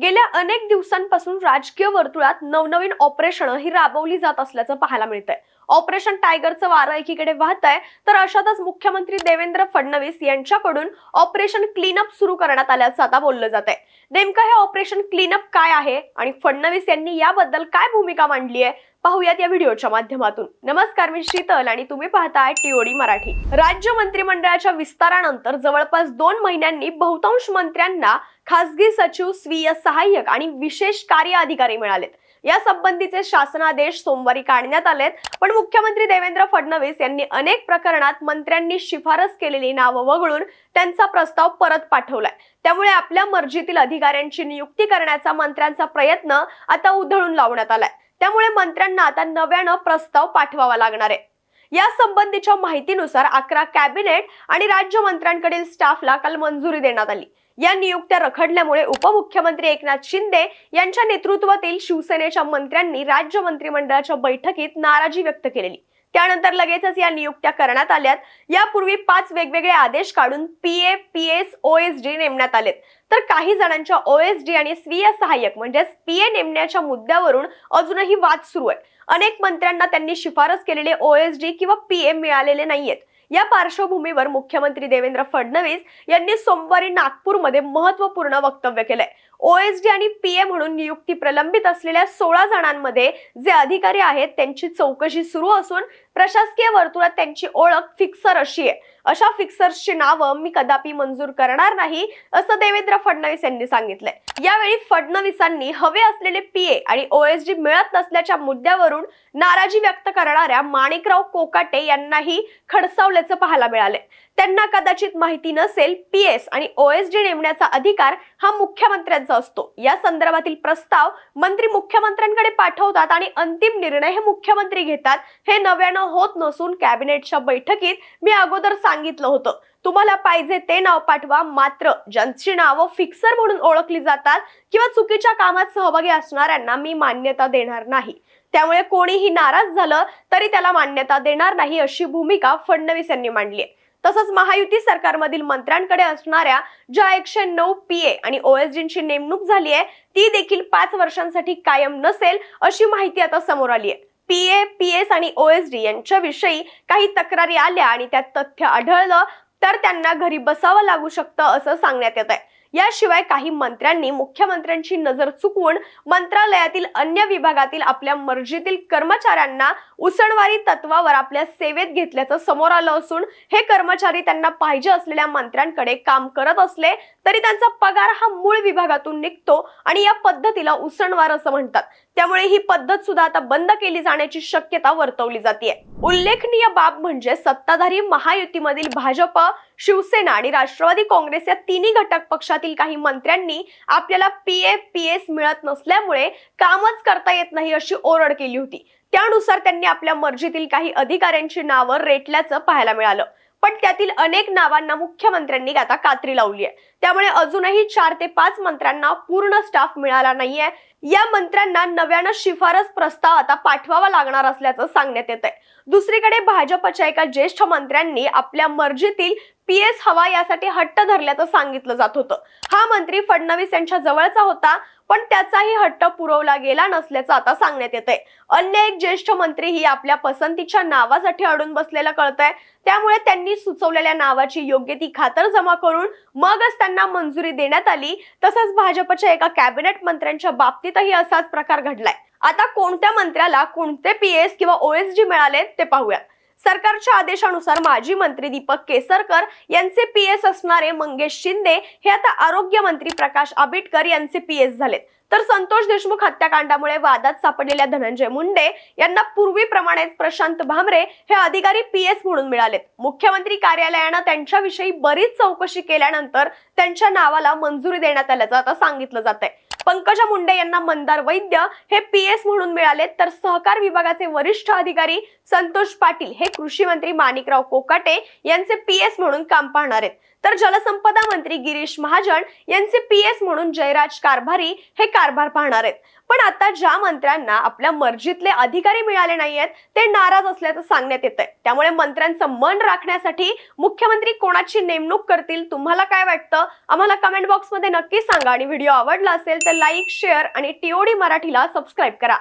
गेल्या अनेक दिवसांपासून राजकीय वर्तुळात नवनवीन ऑपरेशन ही राबवली जात असल्याचं पाहायला मिळतंय. ऑपरेशन टायगरचं वारं एकीकडे वाहत आहे तर अशातच मुख्यमंत्री देवेंद्र फडणवीस यांच्याकडून ऑपरेशन क्लीनअप सुरू करण्यात आल्याचं आता बोललं जात आहे नेमकं हे ऑपरेशन क्लीनअप काय आहे आणि फडणवीस यांनी याबद्दल काय भूमिका मांडली आहे? पाहूयात या व्हिडिओच्या माध्यमातून. नमस्कार मी शीतल आणि तुम्ही पाहताय टीओडी मराठी. राज्य मंत्रिमंडळाच्या विस्तारानंतर जवळपास दोन महिन्यांनी बहुतांश मंत्र्यांना खासगी सचिव स्वीय सहाय्यक आणि विशेष कार्य अधिकारी मिळालेत. या संबंधीचे शासनादेश सोमवारी काढण्यात आलेत पण मुख्यमंत्री देवेंद्र फडणवीस यांनी अनेक प्रकरणात मंत्र्यांनी शिफारस केलेली नावं वगळून त्यांचा प्रस्ताव परत पाठवलाय. त्यामुळे आपल्या मर्जीतील अधिकाऱ्यांची नियुक्ती करण्याचा मंत्र्यांचा प्रयत्न आता उधळून लावण्यात आलाय. त्यामुळे मंत्र्यांना आता नव्यानं प्रस्ताव पाठवावा लागणार आहे. या संबंधीच्या माहितीनुसार अकरा कॅबिनेट आणि राज्यमंत्र्यांकडील स्टाफला काल मंजुरी देण्यात आली. या नियुक्त्या रखडल्यामुळे उपमुख्यमंत्री एकनाथ शिंदे यांच्या नेतृत्वातील शिवसेनेच्या मंत्र्यांनी राज्य मंत्रिमंडळाच्या बैठकीत नाराजी व्यक्त केलेली. त्यानंतर लगेचच या नियुक्त्या करण्यात आल्यात. यापूर्वी पाच वेगवेगळे आदेश काढून P A P S O S D नेमण्यात आलेत. तर काही जणांच्या ओ एस डी आणि स्वीय सहाय्यक म्हणजेच पी ए नेमण्याच्या मुद्द्यावरून अजूनही वाद सुरू आहे अनेक मंत्र्यांना त्यांनी शिफारस केलेले ओ एस डी किंवा पी ए मिळालेले नाहीयेत. या पार्श्वभूमीवर मुख्यमंत्री देवेंद्र फडणवीस यांनी सोमवारी नागपूरमध्ये महत्त्वपूर्ण वक्तव्य केलंय. ओएसडी आणि पीए म्हणून नियुक्ती प्रलंबित असलेल्या सोळा जणांमध्ये जे अधिकारी आहेत त्यांची चौकशी सुरू असून प्रशासकीय वर्तुळात त्यांची ओळख फिक्सर अशी आहे. अशा फिक्सर्सची नावं मी कदापि मंजूर करणार नाही असं देवेंद्र फडणवीस यांनी सांगितलंय. यावेळी फडणवीसांनी हवे असलेले पीए आणि ओएसडी मिळत नसल्याच्या मुद्द्यावरून नाराजी व्यक्त करणाऱ्या माणिकराव कोकाटे यांनाही खडसावल्याचं पाहायला मिळालंय. त्यांना कदाचित माहिती नसेल पीएस आणि ओएसडी नेमण्याचा अधिकार हा मुख्यमंत्र्यांचा असतो. या संदर्भातील प्रस्ताव मंत्री मुख्यमंत्र्यांकडे पाठवतात आणि अंतिम निर्णय हे मुख्यमंत्री घेतात. हे नव्यानं होत नसून कॅबिनेटच्या बैठकीत मी अगोदर सांगितलं होतं. तुम्हाला पाहिजे ते नाव पाठवा मात्र ज्यांची नावं फिक्सर म्हणून ओळखली जातात किंवा चुकीच्या कामात सहभागी असणाऱ्यांना मी मान्यता देणार नाही. त्यामुळे कोणीही नाराज झालं तरी त्याला मान्यता देणार नाही अशी भूमिका फडणवीस यांनी मांडली आहे. तसंच महायुती सरकारमधील मंत्र्यांकडे असणाऱ्या ज्या एकशे नऊ पीए आणि ओएसडींची नेमणूक झाली आहे ती देखील पाच वर्षांसाठी कायम नसेल अशी माहिती आता समोर आली आहे. पीए पीएस आणि ओएसडी यांच्याविषयी काही तक्रारी आल्या आणि त्यात तथ्य आढळलं तर त्यांना घरी बसावं लागू शकतं असं सांगण्यात येत आहे. याशिवाय काही मंत्र्यांनी मुख्यमंत्र्यांची नजर चुकवून मंत्रालयातील अन्य विभागातील आपल्या मर्जीतील कर्मचाऱ्यांना उसणवारी तत्वावर आपल्या सेवेत घेतल्याचं समोर आलं असून हे कर्मचारी त्यांना पाहिजे असलेल्या मंत्र्यांकडे काम करत असले तरी त्यांचा पगार हा मूळ विभागातून निघतो आणि या पद्धतीला उसणवार असं म्हणतात. त्यामुळे ही पद्धत सुद्धा आता बंद केली जाण्याची शक्यता वर्तवली जाते उल्लेखनीय बाब म्हणजे सत्ताधारी महायुतीमधील भाजप शिवसेना आणि राष्ट्रवादी काँग्रेस या तिन्ही घटक पक्षात पक्षातील काही मंत्र्यांनी आपल्याला पीए पीएस मिळत नसल्यामुळे कामच करता येत नाही अशी ओरड केली होती. त्यानुसार त्यांनी आपल्या मर्जीतील काही अधिकाऱ्यांची नावं रेटल्याचं पाहायला मिळालं. पण त्यातील अनेक नावांना मुख्यमंत्र्यांनी आता कात्री लावली आहे. त्यामुळे अजूनही चार ते पाच मंत्र्यांना पूर्ण स्टाफ मिळाला नाहीये. या मंत्र्यांना नव्यानं शिफारस प्रस्ताव आता पाठवावा लागणार असल्याचं सांगण्यात येत आहे दुसरीकडे भाजपच्या एका ज्येष्ठ मंत्र्यांनी आपल्या मर्जीतील पीएस हवा यासाठी हट्ट धरल्याचं सांगितलं जात होतं. हा मंत्री फडणवीस यांच्या जवळचा होता पण त्याचाही हट्ट पुरवला गेला नसल्याचं आता सांगण्यात येत आहे अन्य एक ज्येष्ठ मंत्री ही आपल्या पसंतीच्या नावासाठी अडून बसलेलं कळतंय. त्यामुळे त्यांनी सुचवलेल्या नावाची योग्य ती खातर जमा करून मगच त्यांना मंजुरी देण्यात आली. तसंच भाजपच्या एका कॅबिनेट मंत्र्यांच्या बाबतीतही असाच प्रकार घडलाय. आता कोणत्या मंत्र्याला कोणते पीएस किंवा ओएसडी मिळाले ते पाहूयात सरकारच्या आदेशानुसार माजी मंत्री दीपक केसरकर यांचे पीएस असणारे मंगेश शिंदे हे आता आरोग्य मंत्री प्रकाश आबिटकर यांचे पीएस झालेत. तर संतोष देशमुख हत्याकांडामुळे वादात सापडलेल्या धनंजय मुंडे यांना पूर्वीप्रमाणेच प्रशांत भामरे हे अधिकारी पीएस म्हणून मिळालेत. मुख्यमंत्री कार्यालयानं त्यांच्याविषयी बरीच चौकशी केल्यानंतर त्यांच्या नावाला मंजुरी देण्यात आल्याचं आता सांगितलं जात आहे पंकजा मुंडे यांना मंदार वैद्य हे पीएस म्हणून मिळाले. तर सहकार विभागाचे वरिष्ठ अधिकारी संतोष पाटील हे कृषी मंत्री माणिकराव कोकाटे यांचे पीएस म्हणून काम पाहणार आहेत. तर जलसंपदा मंत्री गिरीश महाजन यांचे पी एस म्हणून जयराज कारभारी हे कारभार पाहणार आहेत. पण आता ज्या मंत्र्यांना आपल्या मर्जीतले अधिकारी मिळाले नाहीयेत ते नाराज असल्याचं सांगण्यात येत आहे त्यामुळे मंत्र्यांचं मन राखण्यासाठी मुख्यमंत्री कोणाची नेमणूक करतील तुम्हाला काय वाटतं? आम्हाला कमेंट बॉक्समध्ये नक्की सांगा. आणि व्हिडिओ आवडला असेल तर लाईक शेअर आणि टीओडी मराठीला सबस्क्राईब करा.